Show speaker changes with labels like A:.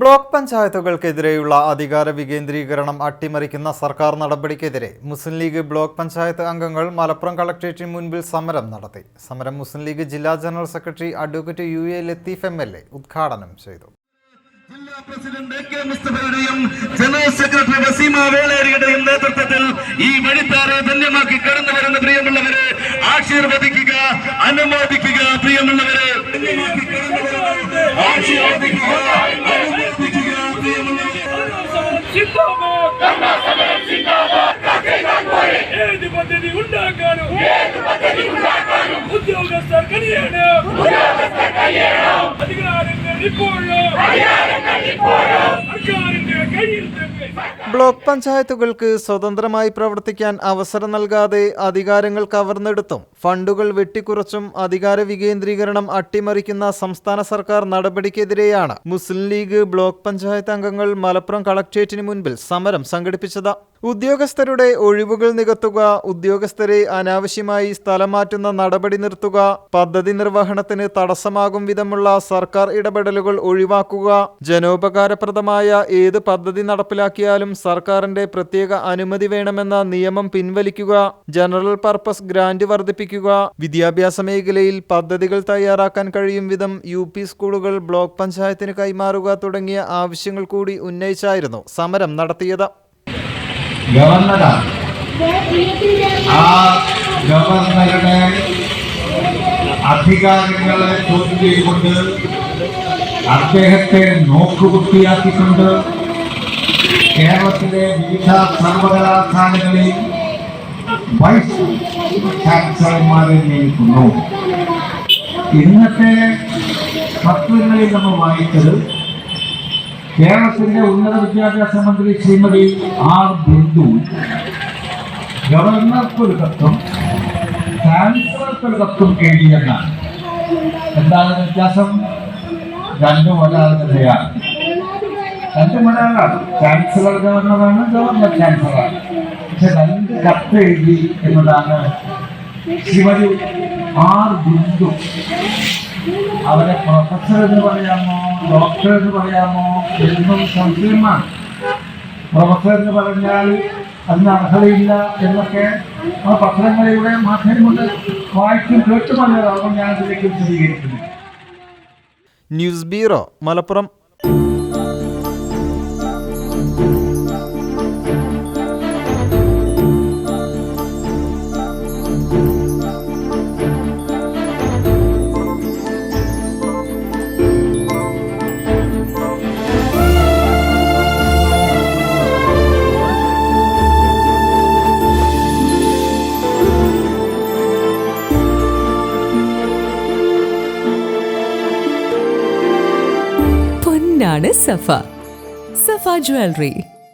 A: Block പഞ്ചായത്തുകൾക്കെതിരെയുള്ള അധികാര വികേന്ദ്രീകരണം അട്ടിമറിക്കുന്ന സർക്കാർ നടപടിക്കെതിരെ മുസ്ലിം ലീഗ് ബ്ലോക്ക് പഞ്ചായത്ത് അംഗങ്ങൾ മലപ്പുറം കളക്ട്രേറ്റിന് മുൻപിൽ സമരം നടത്തി. സമരം മുസ്ലിം ലീഗ് ജില്ലാ general secretary advocate U A Latheef M L A ഉദ്ഘാടനം ചെയ്തു.
B: ജില്ലാ പ്രസിഡന്റ് ജനറൽ സെക്രട്ടറി വസീമ നേതൃത്വത്തിൽ ഈ ധന്യമാക്കി കടന്നു വരുന്ന പ്രിയമുള്ളവരെ അനുമോദിക്കുക പ്രിയമുള്ളവരെ.
C: ഉദ്യോഗസ്ഥർ
A: ബ്ലോക്ക് പഞ്ചായത്തുകൾക്ക് സ്വതന്ത്രമായി പ്രവർത്തിക്കാൻ അവസരം നൽകാതെ അധികാരങ്ങൾ കവർന്നെടുത്തും. ഫണ്ടുകൾ വെട്ടിക്കുറച്ചും അധികാര വികേന്ദ്രീകരണം അട്ടിമറിക്കുന്ന സംസ്ഥാന സർക്കാർ നടപടിക്കെതിരെയാണ് മുസ്ലിം ലീഗ് ബ്ലോക്ക് പഞ്ചായത്ത് അംഗങ്ങൾ മലപ്പുറം കളക്ട്രേറ്റിന് മുൻപിൽ സമരം സംഘടിപ്പിച്ചത്. ഉദ്യോഗസ്ഥരുടെ ഒഴിവുകൾ നികത്തുക ഉദ്യോഗസ്ഥരെ അനാവശ്യമായി സ്ഥലം മാറ്റുന്ന നടപടി നിർത്തുക പദ്ധതി നിർവഹണത്തിന് തടസ്സമാകും വിധമുള്ള സർക്കാർ ഇടപെടലുകൾ ഒഴിവാക്കുക ജനോപകാരപ്രദമായ ഏത് പദ്ധതി നടപ്പിലാക്കിയാലും സർക്കാരിന്റെ പ്രത്യേക അനുമതി വേണമെന്ന നിയമം പിൻവലിക്കുക ജനറൽ പർപ്പസ് ഗ്രാന്റ് വർദ്ധിപ്പിക്കുക വിദ്യാഭ്യാസ മേഖലയിൽ പദ്ധതികൾ തയ്യാറാക്കാൻ കഴിയും വിധം യു പി സ്കൂളുകൾ ബ്ലോക്ക് പഞ്ചായത്തിന് കൈമാറുക തുടങ്ങിയ ആവശ്യങ്ങൾ കൂടി ഉന്നയിച്ചായിരുന്നു സമരം നടത്തിയത്.
D: അദ്ദേഹത്തെ നോക്കുകുത്തിയാക്കിക്കൊണ്ട് കേരളത്തിലെ വിവിധ സർവകലാശാലകളിൽ വൈസ് ചാൻസലർമാരെ നിയമിക്കുന്നു ഇന്നത്തെ പത്രങ്ങളിൽ നമ്മൾ വായിച്ചത് കേരളത്തിന്റെ ഉന്നത വിദ്യാഭ്യാസ മന്ത്രി ശ്രീമതി ആർ ബിന്ദു ഗവർണർക്കൊരു കത്തും ചാൻസലർക്കൊരു കത്തും എഴുതിയെന്നാണ് എന്താണ് വ്യത്യാസം? രണ്ടും ഒരാൾ തന്നെയാണ്. രണ്ടും ഒരാളാണ് ചാൻസലർ ഗവർണറാണ് ഗവർണർ ചാൻസലറാണ് പക്ഷെ രണ്ട് കത്ത് എഴുതി എന്നതാണ് ശ്രീമതി ആർ ബിന്ദു. അവരെ പ്രൊഫസർ എന്ന് പറയാമോ ഡോക്ടർ എന്ന് പറയാമോ എന്നും സംശയമാണ് പ്രൊഫസർ എന്ന് പറഞ്ഞാൽ അതിന് അർഹതയില്ല എന്നൊക്കെ ആ പത്രങ്ങളിലൂടെ മാധ്യമങ്ങൾ വായിച്ചും കേട്ടു പറഞ്ഞതാണ് ഞാൻ അതിലേക്ക് വിശദീകരിക്കുന്നത്
A: ന്യൂസ് ബ്യൂറോ മലപ്പുറം
E: പൊന്നാണ് സഫ. സഫ ജ്വല്ലറി.